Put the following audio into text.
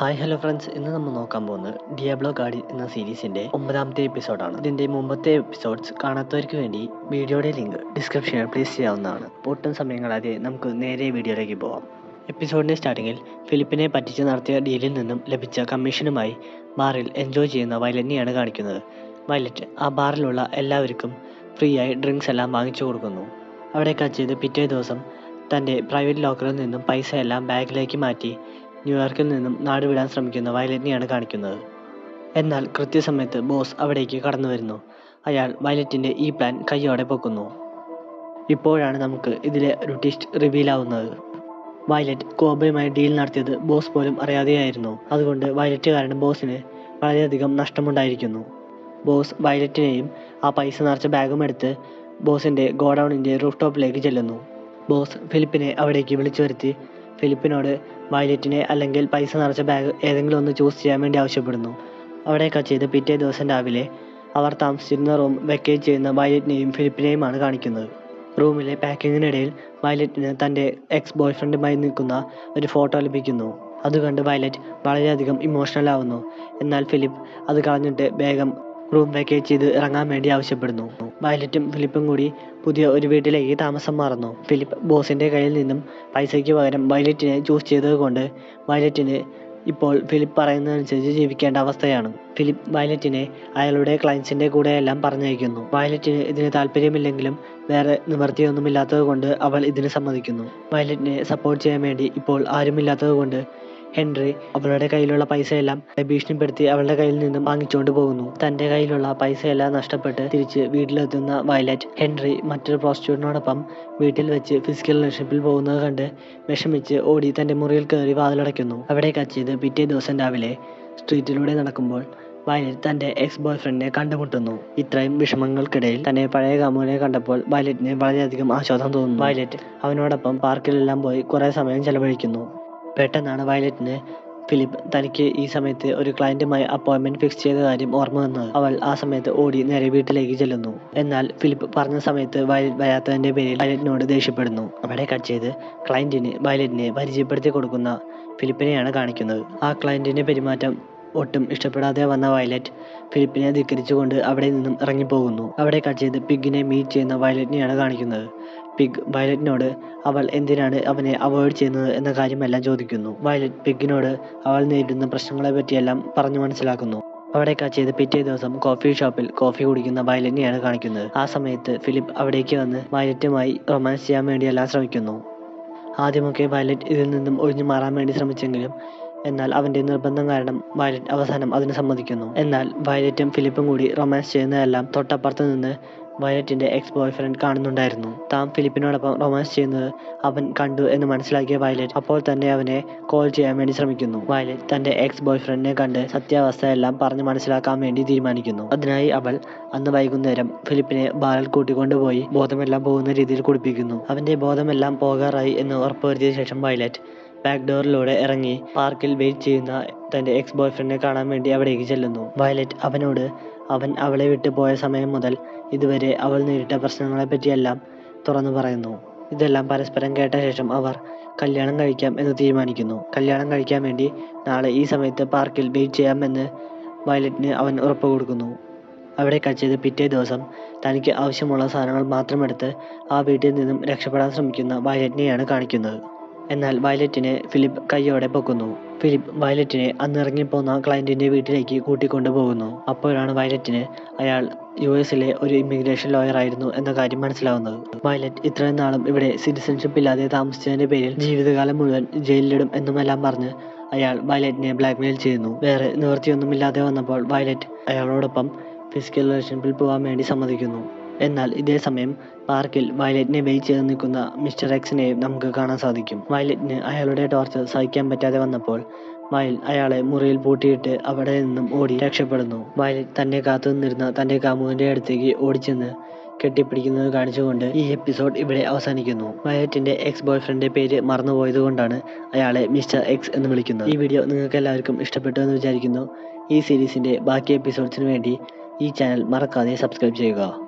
Hi hello friends ഇന്ന് നമ്മൾ നോക്കാൻ പോകുന്നത് ഡിയാബ്ലോ ഗാഡി എന്ന സീരീസിന്റെ ഒമ്പതാമത്തെ എപ്പിസോഡാണ് ഇതിന്റെ മുമ്പത്തെ എപ്പിസോഡ്സ് കാണാത്തവർക്ക് വേണ്ടി വീഡിയോയുടെ ലിങ്ക് ഡിസ്ക്രിപ്ഷനിൽ പ്ലേസ് ചെയ്യാവുന്നതാണ്. ഒട്ടും സമയങ്ങളാതെ നമുക്ക് നേരെ വീഡിയോയിലേക്ക് പോവാം. എപ്പിസോഡിന്റെ സ്റ്റാർട്ടിങ്ങിൽ ഫിലിപ്പിനെ പറ്റിച്ച് നടത്തിയ ഡീലിൽ നിന്നും ലഭിച്ച കമ്മീഷനുമായി ബാറിൽ എൻജോയ് ചെയ്യുന്ന വയലറ്റിനെയാണ് കാണിക്കുന്നത്. വയലറ്റ് ആ ബാറിലുള്ള എല്ലാവർക്കും ഫ്രീ ആയി ഡ്രിങ്ക്സ് എല്ലാം വാങ്ങിച്ചു കൊടുക്കുന്നു. അവിടെ കച്ച് ചെയ്ത് പിറ്റേ ദിവസം തന്റെ പ്രൈവറ്റ് ലോക്കറിൽ നിന്നും പൈസ എല്ലാം ബാഗിലേക്ക് മാറ്റി ന്യൂയോർക്കിൽ നിന്നും നാടുവിടാൻ ശ്രമിക്കുന്ന വയലറ്റിനെയാണ് കാണിക്കുന്നത്. എന്നാൽ കൃത്യസമയത്ത് ബോസ് അവിടേക്ക് കടന്നു വരുന്നു. അയാൾ വയലറ്റിന്റെ ഈ പ്ലാൻ കയ്യോടെ പൊക്കുന്നു. ഇപ്പോഴാണ് നമുക്ക് ഇതിലെ ഒരു ട്വിസ്റ്റ് റിവീൽ ആവുന്നത്. വയലറ്റ് കോബയുമായി ഡീൽ നടത്തിയത് ബോസ് പോലും അറിയാതെയായിരുന്നു. അതുകൊണ്ട് വയലറ്റ് കാരണം ബോസിന് വളരെയധികം നഷ്ടമുണ്ടായിരിക്കുന്നു. ബോസ് വയലറ്റിനെയും ആ പൈസ നിറച്ച ബാഗും എടുത്ത് ബോസിന്റെ ഗോഡൗണിന്റെ റൂഫ് ടോപ്പിലേക്ക് ചെല്ലുന്നു. ബോസ് ഫിലിപ്പിനെ അവിടേക്ക് വിളിച്ചു വരുത്തി ഫിലിപ്പിനോട് വയലറ്റിനെ അല്ലെങ്കിൽ പൈസ നിറച്ച ബാഗ് ഏതെങ്കിലും ഒന്ന് ചൂസ് ചെയ്യാൻ വേണ്ടി ആവശ്യപ്പെടുന്നു. അവിടെയൊക്കെ ചെയ്ത് പിറ്റേ ദിവസം രാവിലെ അവർ താമസിച്ചിരുന്ന റൂം വെക്കേറ്റ് ചെയ്യുന്ന വയലറ്റിനെയും ഫിലിപ്പിനെയുമാണ് കാണിക്കുന്നത്. റൂമിലെ പാക്കിങ്ങിനിടയിൽ വയലറ്റിന് തന്റെ എക്സ് ബോയ് ഫ്രണ്ടുമായി നിൽക്കുന്ന ഒരു ഫോട്ടോ ലഭിക്കുന്നു. അത് വയലറ്റ് വളരെയധികം ഇമോഷണൽ ആവുന്നു. എന്നാൽ ഫിലിപ്പ് അത് കളഞ്ഞിട്ട് വേഗം റൂം വെക്കേറ്റ് ചെയ്ത് ഇറങ്ങാൻ വേണ്ടി ആവശ്യപ്പെടുന്നു. വയലറ്റും ഫിലിപ്പും കൂടി പുതിയ ഒരു വീട്ടിലേക്ക് താമസം മാറുന്നു. ഫിലിപ്പ് ബോസിന്റെ കയ്യിൽ നിന്നും പൈസയ്ക്ക് പകരം വയലറ്റിനെ ചൂസ് ചെയ്തത് കൊണ്ട് വയലറ്റിന് ഇപ്പോൾ ഫിലിപ്പ് പറയുന്നതനുസരിച്ച് ജീവിക്കേണ്ട അവസ്ഥയാണ്. ഫിലിപ്പ് വയലറ്റിനെ അയാളുടെ ക്ലയൻസിന്റെ കൂടെയെല്ലാം പറഞ്ഞയക്കുന്നു. വയലറ്റിന് ഇതിന് താല്പര്യമില്ലെങ്കിലും വേറെ നിവൃത്തിയൊന്നുമില്ലാത്തത് കൊണ്ട് അവൾ ഇതിന് സമ്മതിക്കുന്നു. വയലറ്റിനെ സപ്പോർട്ട് ചെയ്യാൻ വേണ്ടി ഇപ്പോൾ ആരുമില്ലാത്തത് കൊണ്ട് ഹെൻറി അവളുടെ കയ്യിലുള്ള പൈസയെല്ലാം ഭീഷണിപ്പെടുത്തി അവളുടെ കയ്യിൽ നിന്നും വാങ്ങിച്ചുകൊണ്ട് പോകുന്നു. തന്റെ കയ്യിലുള്ള പൈസയെല്ലാം നഷ്ടപ്പെട്ട് തിരിച്ച് വീട്ടിലെത്തുന്ന വയലറ്റ് ഹെൻറി മറ്റൊരു പ്രോസ്റ്റിറ്റ്യൂട്ടിനോടൊപ്പം വീട്ടിൽ വെച്ച് ഫിസിക്കൽ റിലേഷൻഷിപ്പിൽ പോകുന്നത് കണ്ട് വിഷമിച്ച് ഓടി തന്റെ മുറിയിൽ കയറി വാതിലടയ്ക്കുന്നു. അവിടെ കച്ചിയത് പിറ്റേ ദിവസം രാവിലെ സ്ട്രീറ്റിലൂടെ നടക്കുമ്പോൾ വയലറ്റ് തന്റെ എക്സ് ബോയ് ഫ്രണ്ടിനെ കണ്ടുമുട്ടുന്നു. ഇത്രയും വിഷമങ്ങൾക്കിടയിൽ തന്നെ പഴയ കാമുകനെ കണ്ടപ്പോൾ വയലറ്റിന് വളരെയധികം ആശ്വാസം തോന്നുന്നു. വയലറ്റ് അവനോടൊപ്പം പാർക്കിലെല്ലാം പോയി കുറേ സമയം ചെലവഴിക്കുന്നു. പെട്ടെന്നാണ് വയലറ്റിന് ഫിലിപ്പ് തനിക്ക് ഈ സമയത്ത് ഒരു ക്ലയന്റുമായി അപ്പോയിൻമെന്റ് ഫിക്സ് ചെയ്ത കാര്യം ഓർമ്മ വന്നത്. അവൾ ആ സമയത്ത് ഓടി നേരെ വീട്ടിലേക്ക് ചെല്ലുന്നു. എന്നാൽ ഫിലിപ്പ് പറഞ്ഞ സമയത്ത് വയലറ്റ് വരാത്തതിന്റെ പേരിൽ വയലറ്റിനോട് ദേഷ്യപ്പെടുന്നു. അവിടെ കട്ട് ചെയ്ത് ക്ലയന്റിന് വയലറ്റിനെ പരിചയപ്പെടുത്തി കൊടുക്കുന്ന ഫിലിപ്പിനെയാണ് കാണിക്കുന്നത്. ആ ക്ലയന്റിന്റെ പെരുമാറ്റം ഒട്ടും ഇഷ്ടപ്പെടാതെ വന്ന വയലറ്റ് ഫിലിപ്പിനെ ധിക്കരിച്ചുകൊണ്ട് അവിടെ നിന്നും ഇറങ്ങിപ്പോകുന്നു. അവിടെ കട്ട് ചെയ്ത് പിഗിനെ മീറ്റ് ചെയ്യുന്ന വയലറ്റിനെയാണ് കാണിക്കുന്നത്. പിഗ് വയലറ്റിനോട് അവൾ എന്തിനാണ് അവനെ അവോയ്ഡ് ചെയ്യുന്നത് എന്ന കാര്യമെല്ലാം ചോദിക്കുന്നു. വയലറ്റ് പിഗിനോട് അവൾ നേരിടുന്ന പ്രശ്നങ്ങളെ പറ്റിയെല്ലാം പറഞ്ഞു മനസ്സിലാക്കുന്നു. അവിടെ ചെയ്ത് പിറ്റേ ദിവസം കോഫി ഷോപ്പിൽ കോഫി കുടിക്കുന്ന വയലറ്റിനെയാണ് കാണിക്കുന്നത്. ആ സമയത്ത് ഫിലിപ്പ് അവിടേക്ക് വന്ന് വയലറ്റുമായി റൊമാൻസ് ചെയ്യാൻ വേണ്ടിയെല്ലാം ശ്രമിക്കുന്നു. ആദ്യമൊക്കെ വയലറ്റ് ഇതിൽ നിന്നും ഒഴിഞ്ഞു മാറാൻ വേണ്ടി ശ്രമിച്ചെങ്കിലും എന്നാൽ അവന്റെ നിർബന്ധം കാരണം വയലറ്റ് അവസാനം അതിന് സമ്മതിക്കുന്നു. എന്നാൽ വയലറ്റും ഫിലിപ്പും കൂടി റൊമാൻസ് ചെയ്യുന്നതെല്ലാം തൊട്ടപ്പുറത്ത് നിന്ന് വയലറ്റിന്റെ എക്സ് ബോയ് ഫ്രണ്ട് കാണുന്നുണ്ടായിരുന്നു. താൻ ഫിലിപ്പിനോടൊപ്പം റൊമാൻസ് ചെയ്യുന്നത് അവൻ കണ്ടു എന്ന് മനസ്സിലാക്കിയ വയലറ്റ് അപ്പോൾ തന്നെ അവനെ കോൾ ചെയ്യാൻ വേണ്ടി ശ്രമിക്കുന്നു. വയലറ്റ് തന്റെ എക്സ് ബോയ് ഫ്രണ്ടിനെ കണ്ട് സത്യാവസ്ഥ എല്ലാം പറഞ്ഞ് മനസ്സിലാക്കാൻ വേണ്ടി തീരുമാനിക്കുന്നു. അതിനായി അവൾ അന്ന് വൈകുന്നേരം ഫിലിപ്പിനെ ബാറിൽ കൂട്ടിക്കൊണ്ടുപോയി ബോധമെല്ലാം പോകുന്ന രീതിയിൽ കുടിപ്പിക്കുന്നു. അവന്റെ ബോധമെല്ലാം പോകാറായി എന്ന് ഉറപ്പുവരുത്തിയ ശേഷം വയലറ്റ് ബാക്ക് ഡോറിലൂടെ ഇറങ്ങി പാർക്കിൽ വെയിറ്റ് ചെയ്യുന്ന തന്റെ എക്സ് ബോയ് ഫ്രണ്ടിനെ കാണാൻ വേണ്ടി അവിടേക്ക് ചെല്ലുന്നു. വയലറ്റ് അവനോട് അവൻ അവളെ വിട്ടു പോയ സമയം മുതൽ ഇതുവരെ അവൾ നേരിട്ട പ്രശ്നങ്ങളെ പറ്റിയെല്ലാം തുറന്നു പറയുന്നു. ഇതെല്ലാം പരസ്പരം കേട്ട ശേഷം അവർ കല്യാണം കഴിക്കാം എന്ന് തീരുമാനിക്കുന്നു. കല്യാണം കഴിക്കാൻ വേണ്ടി നാളെ ഈ സമയത്ത് പാർക്കിൽ വെയിറ്റ് ചെയ്യാമെന്ന് വയലറ്റിന് അവൻ ഉറപ്പ് കൊടുക്കുന്നു. അവിടെ കഴിച്ചത് പിറ്റേ ദിവസം തനിക്ക് ആവശ്യമുള്ള സാധനങ്ങൾ മാത്രം എടുത്ത് ആ വീട്ടിൽ നിന്നും രക്ഷപ്പെടാൻ ശ്രമിക്കുന്ന വയലറ്റിനെയാണ് കാണിക്കുന്നത്. എന്നാൽ വയലറ്റിനെ ഫിലിപ്പ് കൈയോടെ പൊക്കുന്നു. ഫിലിപ്പ് വയലറ്റിനെ അന്ന് ഇറങ്ങിപ്പോന്ന ക്ലയന്റിന്റെ വീട്ടിലേക്ക് കൂട്ടിക്കൊണ്ടു പോകുന്നു. അപ്പോഴാണ് വയലറ്റിന് അയാൾ യു എസിലെ ഒരു ഇമിഗ്രേഷൻ ലോയർ ആയിരുന്നു എന്ന കാര്യം മനസ്സിലാവുന്നത്. വയലറ്റ് ഇത്രയും നാളും ഇവിടെ സിറ്റിസൺഷിപ്പ് ഇല്ലാതെ താമസിച്ചതിന്റെ പേരിൽ ജീവിതകാലം മുഴുവൻ ജയിലിലിടും എന്നുമെല്ലാം പറഞ്ഞ് അയാൾ വയലറ്റിനെ ബ്ലാക്ക്മെയിൽ ചെയ്യുന്നു. വേറെ നിവൃത്തിയൊന്നുമില്ലാതെ വന്നപ്പോൾ വയലറ്റ് അയാളോടൊപ്പം ഫിസിക്കൽ റിലേഷൻഷിപ്പിൽ പോകാൻ വേണ്ടി സമ്മതിക്കുന്നു. എന്നാൽ ഇതേ സമയം പാർക്കിൽ വയലറ്റിനെ ചെയ്ത് നിൽക്കുന്ന മിസ്റ്റർ എക്സിനെ നമുക്ക് കാണാൻ സാധിക്കും. വയലറ്റിന് അയാളുടെ ടോർച്ചർ സഹിക്കാൻ പറ്റാതെ വന്നപ്പോൾ വയൽ അയാളെ മുറിയിൽ പൂട്ടിയിട്ട് അവിടെ നിന്നും ഓടി രക്ഷപ്പെടുന്നു. വയലറ്റ് തന്നെ കാത്തു നിന്നിരുന്ന തന്റെ കാമുകന്റെ അടുത്തേക്ക് ഓടിച്ചെന്ന് കെട്ടിപ്പിടിക്കുന്നത് കാണിച്ചുകൊണ്ട് ഈ എപ്പിസോഡ് ഇവിടെ അവസാനിക്കുന്നു. വയലറ്റിന്റെ എക്സ് ബോയ് ഫ്രണ്ടിന്റെ പേര് മറന്നുപോയത് കൊണ്ടാണ് അയാളെ മിസ്റ്റർ എക്സ് എന്ന് വിളിക്കുന്നത്. ഈ വീഡിയോ നിങ്ങൾക്ക് എല്ലാവർക്കും ഇഷ്ടപ്പെട്ടു എന്ന് വിചാരിക്കുന്നു. ഈ സീരീസിന്റെ ബാക്കി എപ്പിസോഡ്സിന് വേണ്ടി ഈ ചാനൽ മറക്കാതെ സബ്സ്ക്രൈബ് ചെയ്യുക.